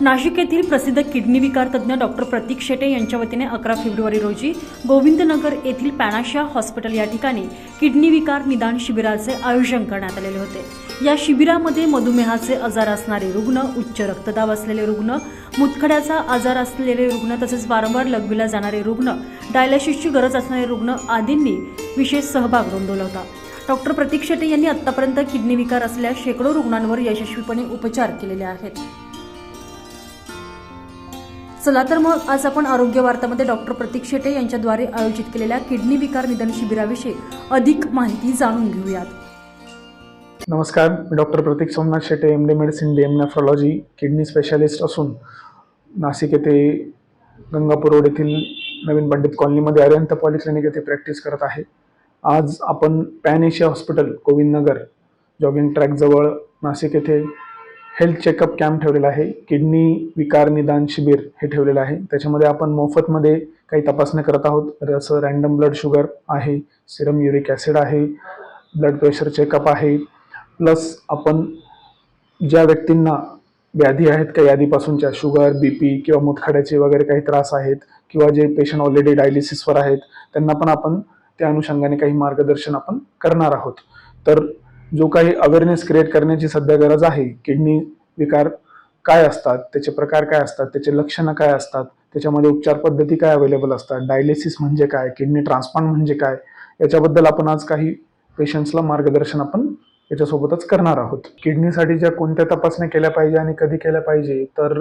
नाशिक येथील प्रसिद्ध किडनी विकार तज्ज्ञ डॉक्टर प्रतीक शेटे यांच्या वतीने अकरा फेब्रुवारी रोजी गोविंदनगर येथील पॅनाशा हॉस्पिटल या ठिकाणी किडनी विकार निदान शिबिराचे आयोजन करण्यात आलेले होते. या शिबिरामध्ये मधुमेहाचे आजार असणारे रुग्ण उच्च रक्तदाब असलेले रुग्ण मुतखड्याचा आजार असलेले रुग्ण तसेच वारंवार लघवीला जाणारे रुग्ण डायलिसिसची गरज असणारे रुग्ण आदींनी विशेष सहभाग नोंदवला होता. डॉक्टर प्रतीक शेटे यांनी आतापर्यंत किडनी विकार असलेल्या शेकडो रुग्णांवर यशस्वीपणे उपचार केलेले आहेत. चला तर मग आज आपण आरोग्य वार्तामध्ये डॉक्टर प्रतीक शेटे यांच्याद्वारे आयोजित केलेल्या किडनी विकार निदान शिबिराविषयी अधिक माहिती जाणून घेऊयात. नमस्कार मी doctor Pratik Somnath Shete M D medicine D M nephrology kidney specialist असून नाशिक येथे गंगापूर रोड येथील नवीन पंडित कॉलनीमध्ये अरिहंत पॉलिक्लिनिक येथे प्रॅक्टिस करत आहे. आज आपण pan Asia hospital Govindnagar jogging ट्रॅकजवळ Nashik येथे हेल्थ चेकअप कॅम्प ठेवलेला आहे किडनी विकार निदान शिबिर हे ठेवलेलं आहे. त्याच्यामध्ये आपण मोफतमध्ये काही तपासण्या करत आहोत. जसं रॅन्डम ब्लड शुगर आहे सिरम युरिक ॲसिड आहे ब्लड प्रेशर चेकअप आहे. प्लस आपण ज्या व्यक्तींना व्याधी आहेत काही यादीपासूनच्या शुगर बी पी किंवा मुतखड्याचे वगैरे काही त्रास आहेत किंवा जे पेशंट ऑलरेडी डायलिसिसवर आहेत त्यांना पण आपण त्या अनुषंगाने काही मार्गदर्शन आपण करणार आहोत. तर जो काही अवेअरनेस क्रिएट करण्याची सध्या गरज आहे किडनी विकार काय असतात त्याचे प्रकार काय असतात त्याचे लक्षणं काय असतात त्याच्यामध्ये उपचार पद्धती काय अवेलेबल असतात डायलिसिस म्हणजे काय किडनी ट्रान्सप्लांट म्हणजे काय याच्याबद्दल आपण आज काही पेशंट्सला मार्गदर्शन आपण याच्यासोबतच करणार आहोत. किडनीसाठी ज्या कोणत्या तपासण्या केल्या पाहिजे आणि कधी केल्या पाहिजे तर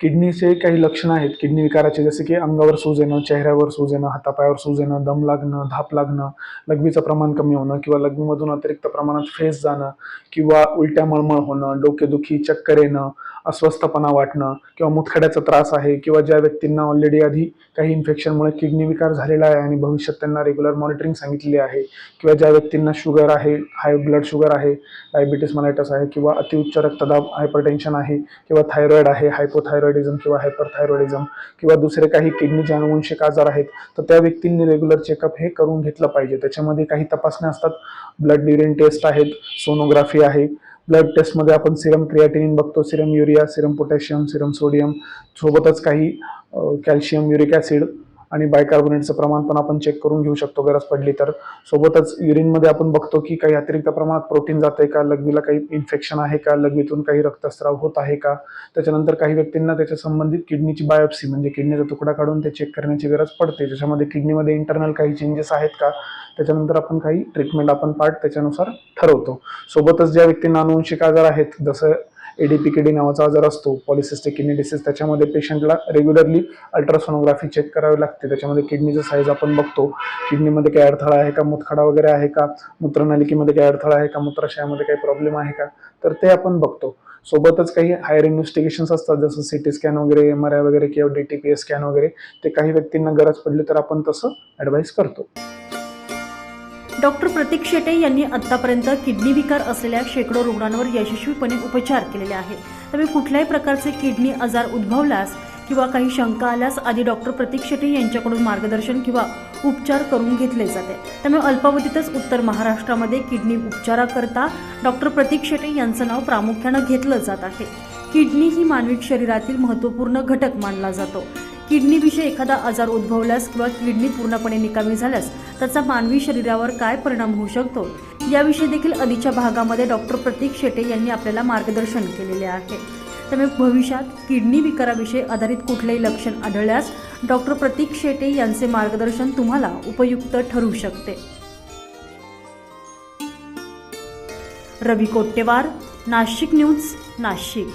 किडनीचे काही लक्षणं आहेत. किडनी विकाराचे जसे की अंगावर सूज येणं चेहऱ्यावर सूज येणं हातापायावर सूज येणं दम लागणं धाप लागणं लघवीचं प्रमाण कमी होणं किंवा लघवीमधून अतिरिक्त प्रमाणात फेस जाणं किंवा उलट्या मळमळ होणं डोकेदुखी चक्कर येणं अस्वस्थपणा वाटणं किंवा मुतखड्याचा त्रास आहे किंवा ज्या व्यक्तींना ऑलरेडी आधी काही इन्फेक्शनमुळे किडनी विकार झालेला आहे आणि भविष्यात त्यांना रेग्युलर मॉनिटरिंग सांगितलेली आहे किंवा ज्या व्यक्तींना शुगर आहे हाय ब्लड शुगर आहे डायबिटीस मलायटस आहे किंवा अतिउच्च रक्तदाब हायपरटेन्शन आहे किंवा थायरॉइड आहे हायपोथायरॉइडिझम किंवा हायपरथायरॉइडिझम किंवा दुसरे काही किडनीचे अनुवंशिक आजार आहेत तर त्या व्यक्तींनी रेग्युलर चेकअप हे करून घेतलं पाहिजे. त्याच्यामध्ये काही तपासण्या असतात. ब्लड ड्युरिन टेस्ट आहेत सोनोग्राफी आहे ब्लड टेस्टमध्ये आपण सिरम क्रिएटिनिन बघतो serum urea serum potassium serum sodium सोबतच काही कॅल्शियम युरिक ॲसिड आणि बायकार्बोनेटचं प्रमाण पण आपण चेक करून घेऊ शकतो. गरज पडली तर. सोबतच युरिनमध्ये आपण बघतो की काही अतिरिक्त प्रमाणात प्रोटीन जाते का? लघवीला काही इन्फेक्शन आहे का? लघवीतून काही रक्तस्राव होत आहे का? त्याच्यानंतर काही व्यक्तींना त्याच्या संबंधित किडनीची बायोप्सी म्हणजे किडनीचा तुकडा काढून ते चेक करण्याची गरज पडते. ज्याच्यामध्ये किडनीमध्ये इंटरनल काही चेंजेस आहेत का? त्याच्यानंतर आपण काही ट्रीटमेंट आपण पार्ट त्याच्यानुसार ठरवतो. सोबतच ज्या व्यक्तींना अनुवंशिक आजार आहेत जसं एडीपीकेडी नावाचा आजार असतो. पॉलिसिस्टिक किडनी डिसीज त्याच्यामध्ये पेशंटला रेग्युलरली अल्ट्रासोनोग्राफी चेक करावी लागते. त्याच्यामध्ये किडनीचं साईज आपण बघतो. किडनीमध्ये काही अडथळा आहे का? मुतखडा वगैरे आहे का? मूत्रनलिकेमध्ये काही अडथळा आहे का? मूत्राशयामध्ये काही प्रॉब्लेम आहे का? तर ते आपण बघतो. सोबतच काही हायर इन्व्हेस्टिगेशन्स असतात. जसं सी टी स्कॅन वगैरे एम आर आय वगैरे किंवा D T P S scan वगैरे ते काही व्यक्तींना गरज पडली तर आपण तसं ॲडवाईस करतो. डॉक्टर प्रतीक शेटे यांनी आतापर्यंत किडनी विकार असलेल्या शेकडो रुग्णांवर यशस्वीपणे उपचार केलेले आहेत. त्यामुळे कुठल्याही प्रकारचे किडनी आजार उद्भवल्यास किंवा काही शंका आल्यास आधी डॉक्टर प्रतीक शेटे यांच्याकडून मार्गदर्शन किंवा उपचार करून घेतले जाते. त्यामुळे अल्पावधीतच उत्तर महाराष्ट्रामध्ये किडनी उपचाराकरता डॉक्टर प्रतीक शेटे यांचं नाव प्रामुख्यानं घेतलं जात आहे. किडनी ही मानवी शरीरातील महत्त्वपूर्ण घटक मानला जातो. किडनीविषयी एखादा आजार उद्भवल्यास किंवा किडनी पूर्णपणे निकामी झाल्यास त्याचा मानवी शरीरावर काय परिणाम होऊ शकतो? याविषयी देखील आधीच्या भागामध्ये डॉक्टर प्रतीक शेटे यांनी आपल्याला मार्गदर्शन केलेले आहे. त्यामुळे भविष्यात किडनी विकाराविषयी आधारित कुठलेही लक्षण आढळल्यास डॉक्टर प्रतीक शेटे यांचे मार्गदर्शन तुम्हाला उपयुक्त ठरू शकते. रवी कोट्टेवार नाशिक न्यूज नाशिक.